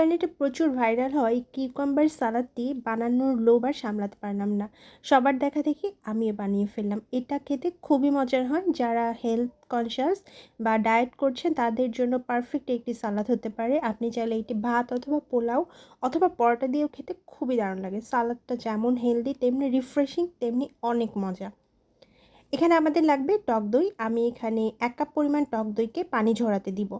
ইন্টারনেটে প্রচুর ভাইরাল হয় কিউকাম্বার সালাদটি বানানোর লোভ আর সামলাতে পারলাম না। সবার দেখা দেখি আমিও বানিয়ে ফেললাম। এটা খেতে খুবই মজার হয়। যারা হেলথ কনসিয়াস বা ডায়েট করছেন, তাদের জন্য পারফেক্ট একটি সালাদ হতে পারে। আপনি চাইলে এটি ভাত অথবা পোলাও অথবা পরোটা দিয়েও খেতে খুবই দারুণ লাগে। সালাদটা যেমন হেলদি তেমনি রিফ্রেশিং তেমনি অনেক মজা। এখানে আমাদের লাগবে টক দই। আমি এখানে এক কাপ পরিমাণ টক দইকে পানি ঝরাতে দিব।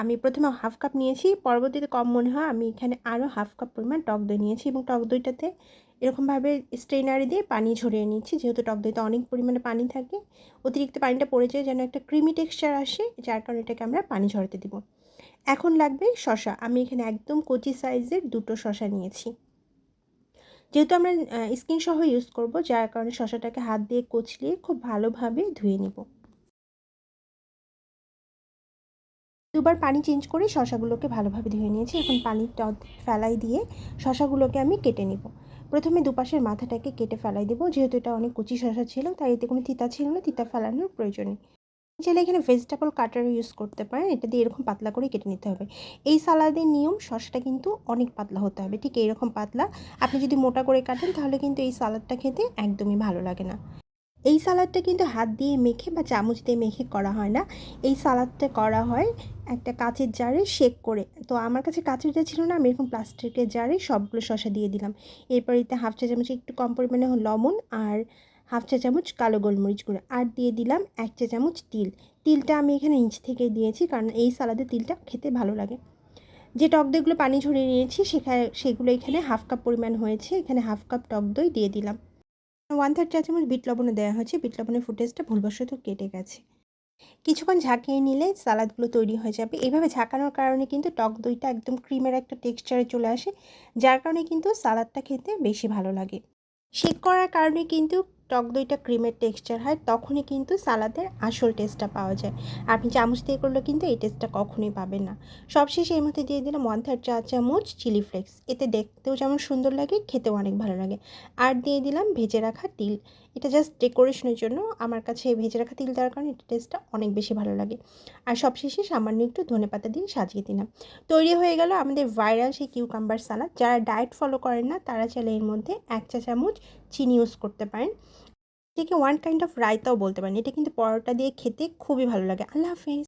আমি প্রথমে হাফ কাপ নিয়েছি। পরবর্তীতে কম মনে হয় আমি এখানে আরও হাফ কাপ পরিমাণ টক দই নিয়েছি এবং টক দইটাতে এরকমভাবে স্ট্রেনারে দিয়ে পানি ঝরিয়ে নিচ্ছি। যেহেতু টক দইতে অনেক পরিমাণে পানি থাকে, অতিরিক্ত পানিটা পড়ে যায় যেন একটা ক্রিমি টেক্সচার আসে, যার কারণে এটাকে আমরা পানি ঝরাতে দিব। এখন লাগবে শশা আমি এখানে একদম কচি সাইজের দুটো শশা নিয়েছি। যেহেতু আমরা স্কিন সহ ইউজ করব, যার কারণে শশাটাকে হাত দিয়ে কচলিয়ে খুব ভালোভাবে ধুয়ে নিব। দুবার পানি চেঞ্জ করে শশাগুলোকে ভালোভাবে ধুয়ে নিয়েছি। এখন পানিটা ফেলাই দিয়ে শশাগুলোকে আমি কেটে নিব। প্রথমে দুপাশের মাথাটাকে কেটে ফেলাই দেবো। যেহেতু এটা অনেক কুচি শশা ছিল, তাই এতে কোনো তিতা ছিল না, তিতা ফেলানোর প্রয়োজন নেই। চাইলে এখানে ভেজিটেবল কাটার ইউজ করতে পারেন। এটা দিয়ে এরকম পাতলা করে কেটে নিতে হবে। এই সালাদের নিয়ম শসাটা কিন্তু অনেক পাতলা হতে হবে। ঠিক এইরকম পাতলা। আপনি যদি মোটা করে কাটেন তাহলে কিন্তু এই সালাদটা খেতে একদমই ভালো লাগে না। এই সালাদটা কিন্তু হাত দিয়ে মেখে বা চামচ দিয়ে মেখে করা হয় না। এই সালাদটা করা হয় একটা কাচের জারে শেক করে। তো আমার কাছে কাচের জার ছিল না, আমি এরকম প্লাস্টিকের জারে সবগুলো শশা দিয়ে দিলাম। এরপর এতে হাফ চা চামচ একটু কম পরিমাণে লবণ আর হাফ চা চামচ কালো গোলমরিচ গুঁড়ো। আর দিয়ে দিলাম এক চা চামচ তিল। তিলটা আমি এখানে নিচ থেকে দিয়েছি কারণ এই সালাদে তিলটা খেতে ভালো লাগে। যে টক দইগুলো পানি ঝরিয়ে নিয়েছি সেখানে সেগুলো এখানে হাফ কাপ পরিমাণ হয়েছে। এখানে হাফ কাপ টক দই দিয়ে দিলাম। ওয়ান থার্ড চা চামচ বিট লবণও দেওয়া হয়েছে। বিট লবণের ফুটেজটা ভুলবশত কেটে গেছে। কিছুক্ষণ ঝাঁকিয়ে নিলে সালাদগুলো তৈরি হয়ে যাবে। এইভাবে ঝাঁকানোর কারণে কিন্তু টক দইটা একদম ক্রিমের একটা টেক্সচারে চলে আসে, যার কারণে কিন্তু সালাদটা খেতে বেশি ভালো লাগে। শেক করার কারণে কিন্তু টক দইটা ক্রিমের টেক্সচার হয়, তখনই কিন্তু সালাদের আসল টেস্টটা পাওয়া যায়। আপনি চামচ দিয়ে করলে কিন্তু এই টেস্টটা কখনোই পাবেন না। সবশেষে এর মধ্যে দিয়ে দিলাম ওয়ান থার্ড চা চামচ চিলি ফ্লেক্স এতে দেখতেও যেমন সুন্দর লাগে, খেতেও অনেক ভালো লাগে। আর দিয়ে দিলাম ভেজে রাখা তিল। এটা জাস্ট ডেকোরেশনের জন্য আমার কাছে ভেজে রাখা তিল দেওয়ার কারণে এটা টেস্টটা অনেক বেশি ভালো লাগে। আর সবশেষে সামান্য একটু ধনে পাতা দিয়ে সাজিয়ে দিলাম। তৈরি হয়ে গেল আমাদের ভাইরাল সেই কিউকাম্বার সালাদ যারা ডায়েট ফলো করেন না, তারা চাইলে এর মধ্যে এক চা চামচ চিনি ইউজ করতে পারেন। এটাকে ওয়ান কাইন্ড অফ রায়তাও বলতে পারেন। এটা কিন্তু পরোটা দিয়ে খেতে খুবই ভালো লাগে। আল্লাহ হাফেজ।